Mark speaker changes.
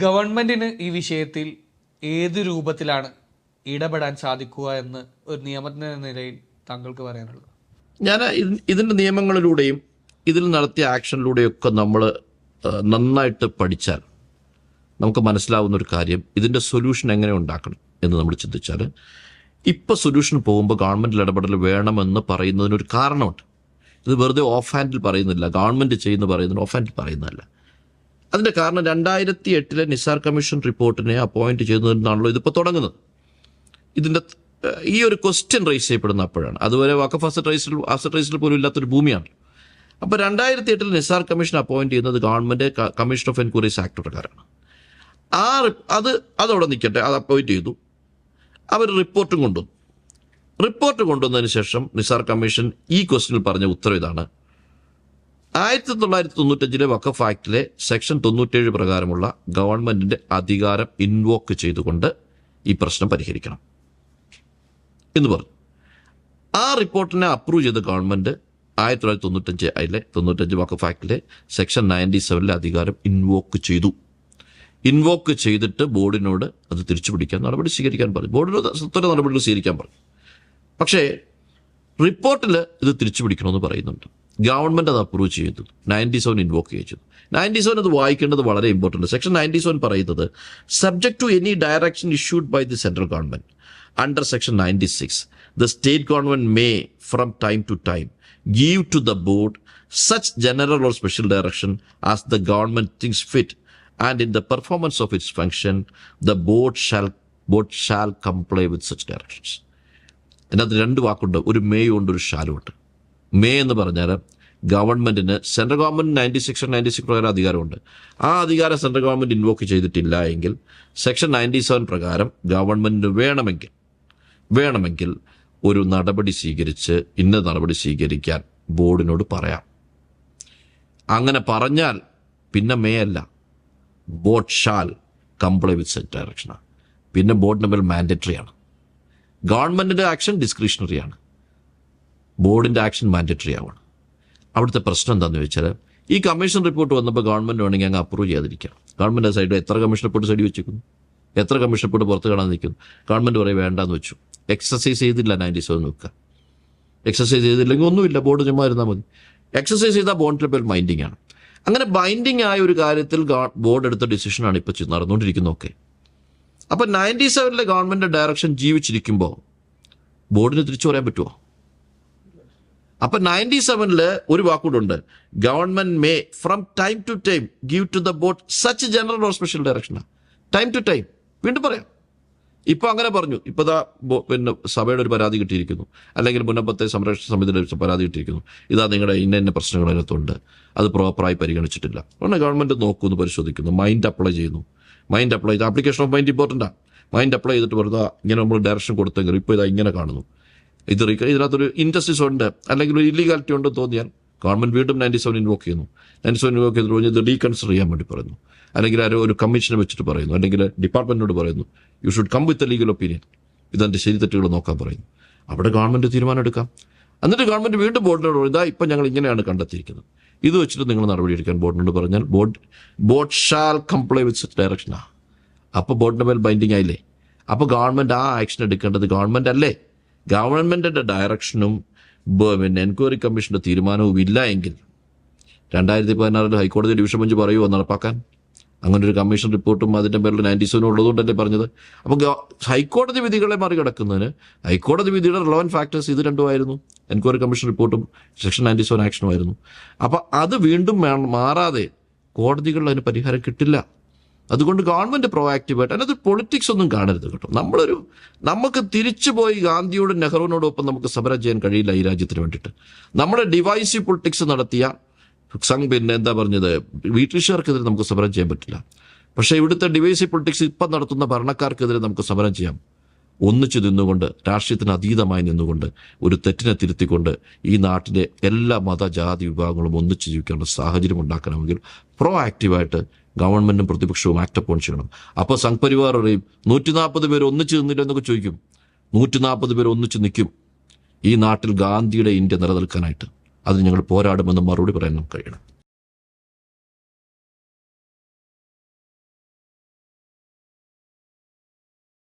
Speaker 1: ഗവൺമെന്റിന് ഈ വിഷയത്തിൽ ഏത് രൂപത്തിലാണ് ഇടപെടാൻ സാധിക്കുക എന്ന് ഒരു നിയമജ്ഞ നിലയിൽ താങ്കൾക്ക് പറയാനുള്ളത്?
Speaker 2: ഞാൻ ഇത്- ഇതിന്റെ നിയമങ്ങളിലൂടെയും ഇതിൽ നടത്തിയ ആക്ഷനിലൂടെയൊക്കെ നമ്മൾ നന്നായിട്ട് പഠിച്ചാൽ നമുക്ക് മനസ്സിലാവുന്ന ഒരു കാര്യം ഇതിന്റെ സൊല്യൂഷൻ എങ്ങനെ ഉണ്ടാക്കണം എന്ന് നമ്മൾ ചിന്തിച്ചാൽ ഇപ്പൊ സൊല്യൂഷൻ പോകുമ്പോൾ ഗവൺമെന്റിൽ ഇടപെടൽ വേണമെന്ന് പറയുന്നതിനൊരു കാരണമുണ്ട്. ഇത് വെറുതെ ഓഫ് ഹാൻഡിൽ പറയുന്നില്ല ഗവൺമെന്റ് ചെയ്യുന്ന പറയുന്നതിന് ഓഫ് ഹാൻഡിൽ പറയുന്നതല്ല. അതിന്റെ കാരണം രണ്ടായിരത്തി എട്ടിലെ നിസാർ കമ്മീഷൻ റിപ്പോർട്ടിനെ അപ്പോയിന്റ് ചെയ്യുന്നതിനാണല്ലോ ഇതിപ്പോൾ തുടങ്ങുന്നത്. ഇതിന്റെ ഈ ഒരു ക്വസ്റ്റ്യൻ റേസ് ചെയ്യപ്പെടുന്ന അപ്പോഴാണ്. അതുവരെ വഖഫ് അസറ്റ് റേസിൽ അസറ്റ് റേസിൽ പോലും ഇല്ലാത്തൊരു ഭൂമിയാണ്. അപ്പോൾ രണ്ടായിരത്തി എട്ടിൽ നിസാർ കമ്മീഷൻ അപ്പോയിന്റ് ചെയ്യുന്നത് government commission of enquiries act പ്രകാരമാണ്. ആ അത് അതവിടെ നിൽക്കട്ടെ അത് അപ്പോയിന്റ് ചെയ്തു. അവർ റിപ്പോർട്ടും കൊണ്ടുവന്നു. റിപ്പോർട്ട് കൊണ്ടുവന്നതിന് ശേഷം നിസാർ കമ്മീഷൻ ഈ ക്വസ്റ്റിനിൽ പറഞ്ഞ ഉത്തരവ് ഇതാണ്. ആയിരത്തി തൊള്ളായിരത്തി തൊണ്ണൂറ്റഞ്ചിലെ വഖഫ് ആക്ടിലെ സെക്ഷൻ തൊണ്ണൂറ്റേഴ് പ്രകാരമുള്ള ഗവൺമെന്റിന്റെ അധികാരം ഇൻവോക്ക് ചെയ്തുകൊണ്ട് ഈ പ്രശ്നം പരിഹരിക്കണം. എന്ന് പറഞ്ഞു. ആ റിപ്പോർട്ടിനെ അപ്രൂവ് ചെയ്ത ഗവൺമെന്റ് ആയിരത്തി തൊള്ളായിരത്തി തൊണ്ണൂറ്റഞ്ച് അതിലെ തൊണ്ണൂറ്റഞ്ച് വഖഫ് ആക്ടിലെ സെക്ഷൻ നയന്റി സെവനിലെ അധികാരം ഇൻവോക്ക് ചെയ്തു. ഇൻവോക്ക് ചെയ്തിട്ട് ബോർഡിനോട് അത് തിരിച്ചു പിടിക്കാൻ നടപടി സ്വീകരിക്കാൻ പറഞ്ഞു. ബോർഡിനോട് സത്വര നടപടികൾ സ്വീകരിക്കാൻ പറഞ്ഞു. പക്ഷേ റിപ്പോർട്ടിൽ ഇത് തിരിച്ചു പിടിക്കണമെന്ന് പറയുന്നുണ്ട്. ഗവൺമെന്റ് അത് അപ്രൂവ് ചെയ്തു. നയന്റി സെവൻ ഇൻവോക്ക് ചെയ്തു. നയന്റി സെവൻ അത് വായിക്കേണ്ടത് വളരെ ഇമ്പോർട്ടന്റ് സെക്ഷൻ നയന്റി സെവൻ പറയുന്നത് subject to any direction issued by the central government under section ninety six the state government may from time to time give to the board such general or special direction as the government things fit and in the performance of its function the board shall board shall comply with such directions അതിനകത്ത് രണ്ട് വാക്കുണ്ട്. ഒരു മേയും ഉണ്ട് ഒരു ഷാലും ഉണ്ട് may എന്ന് പറഞ്ഞാൽ ഗവൺമെന്റിന് central government ninety section ninety six പ്രകാരം അധികാരമുണ്ട്. ആ അധികാരം സെൻട്രൽ ഗവൺമെന്റ് ഇൻവോക്ക് ചെയ്തിട്ടില്ല എങ്കിൽ സെക്ഷൻ നയന്റി സെവൻ പ്രകാരം ഗവൺമെന്റിന് വേണമെങ്കിൽ വേണമെങ്കിൽ ഒരു നടപടി സ്വീകരിച്ച് ഇന്ന നടപടി സ്വീകരിക്കാൻ ബോർഡിനോട് പറയാം. അങ്ങനെ പറഞ്ഞാൽ പിന്നെ മേ അല്ല. Board shall comply with set ഡയറക്ഷനാണ് പിന്നെ ബോർഡ് നമ്പർ മാൻഡറ്ററി ആണ്. ഗവൺമെന്റിന്റെ ആക്ഷൻ ഡിസ്ക്രിഷണറി ആണ്. ബോർഡിന്റെ ആക്ഷൻ മാൻഡറ്ററി ആവണം. അവിടുത്തെ പ്രശ്നം എന്താണെന്ന് വെച്ചാൽ ഈ കമ്മീഷൻ റിപ്പോർട്ട് വന്നപ്പോൾ ഗവൺമെന്റ് വേണമെങ്കിൽ അങ്ങ് അപ്രൂവ് ചെയ്യാതിരിക്കാം ഗവൺമെന്റ് സൈഡ് എത്ര കമ്മീഷൻ റിപ്പോർട്ട് സൈഡ് വെച്ചിരിക്കുന്നു? എത്ര കമ്മീഷൻ റിപ്പോർട്ട് പുറത്ത് കാണാൻ നിൽക്കുന്നു? ഗവൺമെന്റ് പറയും വേണ്ടാന്ന് വെച്ചു. എക്സസൈസ് ചെയ്തില്ല നയന്റി സെവൻ നോക്കുക എക്സസൈസ് ചെയ്തില്ലെങ്കിൽ ഒന്നുമില്ല ബോർഡ് ചുമ്മാ ഇരുന്നാൽ മതി. എക്സസൈസ് ചെയ്താൽ ബോണ്ടിൽ പേര് ബൈൻഡിങ് ആണ്. അങ്ങനെ ബൈൻഡിങ് ആയ ഒരു കാര്യത്തിൽ ബോർഡ് എടുത്ത ഡിസിഷനാണ് ഇപ്പോൾ നടന്നുകൊണ്ടിരിക്കുന്നതൊക്കെ. അപ്പോൾ നയന്റി സെവനിലെ ഗവൺമെന്റ് ഡയറക്ഷൻ ജീവിച്ചിരിക്കുമ്പോൾ ബോർഡിന് തിരിച്ചു പറയാൻ പറ്റുമോ അപ്പൊ നയന്റി സെവനിൽ ഒരു വാക്കുകൂടുണ്ട് government may from time to time give to the board such general or special direction time to time വീണ്ടും പറയാം. ഇപ്പൊ അങ്ങനെ പറഞ്ഞു. ഇപ്പൊ ദാ പിന്നെ സഭയുടെ ഒരു പരാതി കിട്ടിയിരിക്കുന്നു. അല്ലെങ്കിൽ മുന്നപ്പത്തെ സംരക്ഷണ സമിതിയുടെ പരാതി കിട്ടിയിരിക്കുന്നു. ഇതാ നിങ്ങളുടെ ഇന്ന ഇന്ന പ്രശ്നങ്ങൾ അതിനകത്തുണ്ട്. അത് പ്രോപ്പറായി പരിഗണിച്ചിട്ടില്ല. ഉടനെ ഗവൺമെന്റ് നോക്കുന്നു പരിശോധിക്കുന്നു. മൈൻഡ് അപ്ലൈ ചെയ്യുന്നു. മൈൻഡ് അപ്ലൈ ചെയ്ത് ആപ്ലിക്കേഷൻ ഓഫ് മൈൻഡ് ഇമ്പോർട്ടന്റാ മൈൻഡ് അപ്ലൈ ചെയ്തിട്ട് വെറുതെ ഇങ്ങനെ നമ്മൾ ഡയറക്ഷൻ കൊടുത്തെങ്കിൽ ഇപ്പോൾ ഇതാ ഇങ്ങനെ കാണുന്നു. ഇത് ഇതിനകത്തൊരു ഇൻഡസ്ട്രീസ് ഉണ്ട്. അല്ലെങ്കിൽ ഒരു ഇല്ലീഗാലിറ്റി ഉണ്ടെന്ന് തോന്നിയാൽ ഗവൺമെന്റ് വീണ്ടും നയന്റി സെവൻ ഇൻവോക്ക് ചെയ്യുന്നു. നയന്റി സെവൻ ഇൻവോക്ക് ചെയ്തിട്ട് പറഞ്ഞ് ഇത് റീകൺസിഡർ ചെയ്യാൻ വേണ്ടി പറയുന്നു. അല്ലെങ്കിൽ ആരോ ഒരു കമ്മീഷനെ വെച്ചിട്ട് പറയുന്നു. അല്ലെങ്കിൽ ഡിപ്പാർട്ട്മെന്റിനോട് പറയുന്നു. You should come with a legal opinion ഇതെന്റെ ശരി തെറ്റുകൾ നോക്കാൻ പറയുന്നു. അവിടെ ഗവൺമെന്റ് തീരുമാനം എടുക്കാം. എന്നിട്ട് ഗവൺമെന്റ് വീണ്ടും ബോർഡിനോട് പറയും ഇതാ ഇപ്പം ഞങ്ങൾ ഇങ്ങനെയാണ് കണ്ടെത്തിയിരിക്കുന്നത്. ഇത് വെച്ചിട്ട് നിങ്ങൾ നടപടി എടുക്കാൻ ബോർഡിനോട് പറഞ്ഞാൽ board board shall comply with such ഡയറക്ഷനാണ് അപ്പോൾ ബോർഡിന്റെ മേൽ ബൈൻഡിങ് ആയില്ലേ? അപ്പോൾ ഗവൺമെന്റ് ആ ആക്ഷൻ എടുക്കേണ്ടത് ഗവൺമെന്റ് അല്ലേ? ഗവൺമെന്റിന്റെ ഡയറക്ഷനും പിന്നെ എൻക്വയറി കമ്മീഷന്റെ തീരുമാനവും ഇല്ല എങ്കിൽ രണ്ടായിരത്തി പതിനാറിൽ ഹൈക്കോടതി ഡിവിഷൻ ബെഞ്ച് പറയുമോ നടപ്പാക്കാൻ? അങ്ങനെ ഒരു കമ്മീഷൻ റിപ്പോർട്ടും അതിന്റെ പേരിൽ നയന്റി സെവനും ഉള്ളതുകൊണ്ടല്ലേ പറഞ്ഞത്? അപ്പോൾ ഹൈക്കോടതി വിധികളെ മറികടക്കുന്നതിന് ഹൈക്കോടതി വിധിയുടെ റിലവൻ ഫാക്ടേഴ്സ് ഇത് രണ്ടുമായിരുന്നു എൻക്വയറി കമ്മീഷൻ റിപ്പോർട്ടും സെക്ഷൻ നയന്റി സെവൻ ആക്ഷനുമായിരുന്നു അപ്പോൾ അത് വീണ്ടും മാറാതെ കോടതികളിൽ അതിന് പരിഹാരം കിട്ടില്ല. അതുകൊണ്ട് ഗവൺമെന്റ് പ്രോആക്റ്റീവായിട്ട് അതിനകത്ത് പൊളിറ്റിക്സ് ഒന്നും കാണരുത് കേട്ടോ. നമ്മളൊരു നമുക്ക് തിരിച്ചു പോയി ഗാന്ധിയോടും നെഹ്റുവിനോടൊപ്പം നമുക്ക് സമരം ചെയ്യാൻ കഴിയില്ല ഈ രാജ്യത്തിന് വേണ്ടിയിട്ട്. നമ്മുടെ ഡിവൈസീവ് പൊളിറ്റിക്സ് നടത്തിയ സംഘ് പിന്നെ എന്താ പറഞ്ഞത്? ബ്രിട്ടീഷുകാർക്കെതിരെ നമുക്ക് സമരം ചെയ്യാൻ പറ്റില്ല. പക്ഷേ ഇവിടുത്തെ ഡിവൈസീവ് പൊളിറ്റിക്സ് ഇപ്പം നടത്തുന്ന ഭരണക്കാർക്കെതിരെ നമുക്ക് സമരം ചെയ്യാം. ഒന്നിച്ചു നിന്നുകൊണ്ട് രാഷ്ട്രീയത്തിന് അതീതമായി നിന്നുകൊണ്ട് ഒരു തെറ്റിനെ തിരുത്തിക്കൊണ്ട് ഈ നാട്ടിലെ എല്ലാ മത ജാതി വിഭാഗങ്ങളും ഒന്നിച്ചു ജീവിക്കാനുള്ള സാഹചര്യം ഉണ്ടാക്കണമെങ്കിൽ പ്രോ ആക്റ്റീവായിട്ട് ഗവൺമെന്റും പ്രതിപക്ഷവും ആക്ട് അപ്പോൺ ചെയ്യണം. അപ്പോൾ സംഘ് പരിവാർ പറയും നൂറ്റി നാൽപ്പത് പേര് ഒന്നിച്ച് നിന്നില്ല എന്നൊക്കെ ചോദിക്കും. നൂറ്റി നാൽപ്പത് പേര് ഒന്നിച്ച് നിൽക്കും. ഈ നാട്ടിൽ ഗാന്ധിയുടെ ഇന്ത്യ നിലനിൽക്കാനായിട്ട്. അത് ഞങ്ങൾ പോരാടുമെന്ന് മറുപടി പറയാൻ നമുക്ക് കഴിയണം.